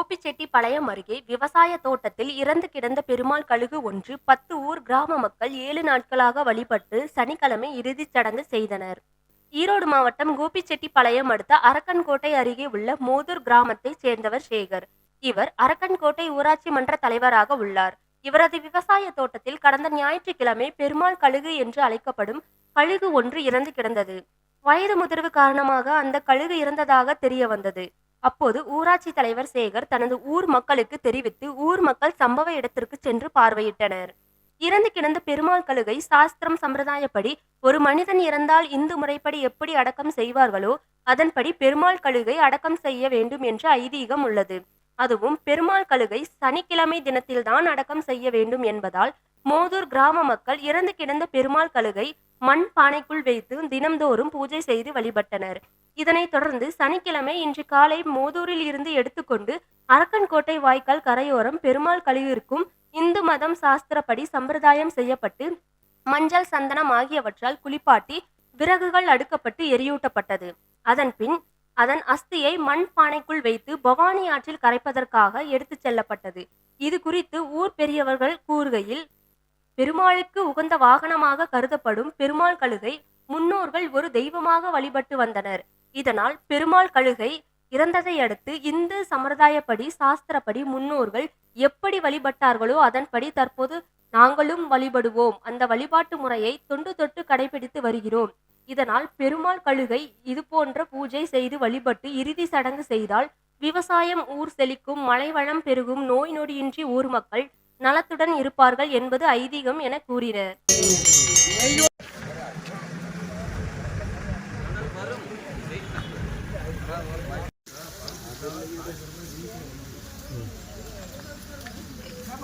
கோபிச்செட்டிப்பாளையம் அருகே விவசாய தோட்டத்தில் இறந்து கிடந்த பெருமாள் கழுகு ஒன்று பத்து ஊர் கிராம மக்கள் ஏழு நாட்களாக வழிபட்டு சனிக்கிழமை இறுதிச் சடங்கு செய்தனர். ஈரோடு மாவட்டம் கோபிச்செட்டிப்பாளையம் அடுத்த அரக்கன்கோட்டை அருகே உள்ள மோதூர் கிராமத்தைச் சேர்ந்தவர் சேகர். இவர் அரக்கன்கோட்டை ஊராட்சி மன்ற தலைவராக உள்ளார். இவரது விவசாய தோட்டத்தில் கடந்த ஞாயிற்றுக்கிழமை பெருமாள் கழுகு என்று அழைக்கப்படும் கழுகு ஒன்று இறந்து கிடந்தது. வயது முதிர்வு காரணமாக அந்த கழுகு இறந்ததாக தெரிய வந்தது. அப்போது ஊராட்சி தலைவர் சேகர் தனது ஊர் மக்களுக்கு தெரிவித்து ஊர் மக்கள் சம்பவ இடத்திற்கு சென்று பார்வையிட்டனர். இறந்து கிடந்த பெருமாள் கழுகை சாஸ்திரம் சம்பிரதாயப்படி ஒரு மனிதன் இறந்தால் இந்து முறைப்படி எப்படி அடக்கம் செய்வார்களோ அதன்படி பெருமாள் கழுகை அடக்கம் செய்ய வேண்டும் என்ற ஐதீகம் உள்ளது. அதுவும் பெருமாள் கழுகை சனிக்கிழமை தினத்தில்தான் அடக்கம் செய்ய வேண்டும் என்பதால் மோதூர் கிராம மக்கள் இறந்து கிடந்த பெருமாள் கழுகை மண் பானைக்குள் வைத்து தினம்தோறும் பூஜை செய்து வழிபட்டனர். இதனைத் தொடர்ந்து சனிக்கிழமை இன்று காலை மோதூரில் இருந்து எடுத்துக்கொண்டு அரக்கன்கோட்டை வாய்க்கால் கரையோரம் பெருமாள் கழிவிற்கும் இந்து மதம் சாஸ்திரப்படி சம்பிரதாயம் செய்யப்பட்டு மஞ்சள் சந்தனம் ஆகியவற்றால் குளிப்பாட்டி விறகுகள் அடுக்கப்பட்டு எரியூட்டப்பட்டது. அதன் பின் அதன் அஸ்தியை மண் பானைக்குள் வைத்து பவானி ஆற்றில் கரைப்பதற்காக எடுத்துச் செல்லப்பட்டது. இது குறித்து ஊர் பெரியவர்கள் கூறுகையில் பெருமாளுக்கு உகந்த வாகனமாக கருதப்படும் பெருமாள் கழுகை முன்னோர்கள் ஒரு தெய்வமாக வழிபட்டு வந்தனர். இதனால் பெருமாள் கழுகை இறந்ததை அடுத்து இந்து சம்பிரதாயப்படி சாஸ்திரப்படி முன்னோர்கள் எப்படி வழிபட்டார்களோ அதன்படி தற்போது நாங்களும் வழிபடுவோம். அந்த வழிபாட்டு முறையை தொண்டு தொட்டு கடைபிடித்து வருகிறோம். இதனால் பெருமாள் கழுகை இது போன்ற பூஜை செய்து வழிபட்டு இறுதி சடங்கு செய்தால் விவசாயம் ஊர் செழிக்கும் மலைவளம் பெருகும் நோய் நொடியின்றி ஊர் மக்கள் நலத்துடன் இருப்பார்கள் என்பது ஐதீகம் என கூறினர்.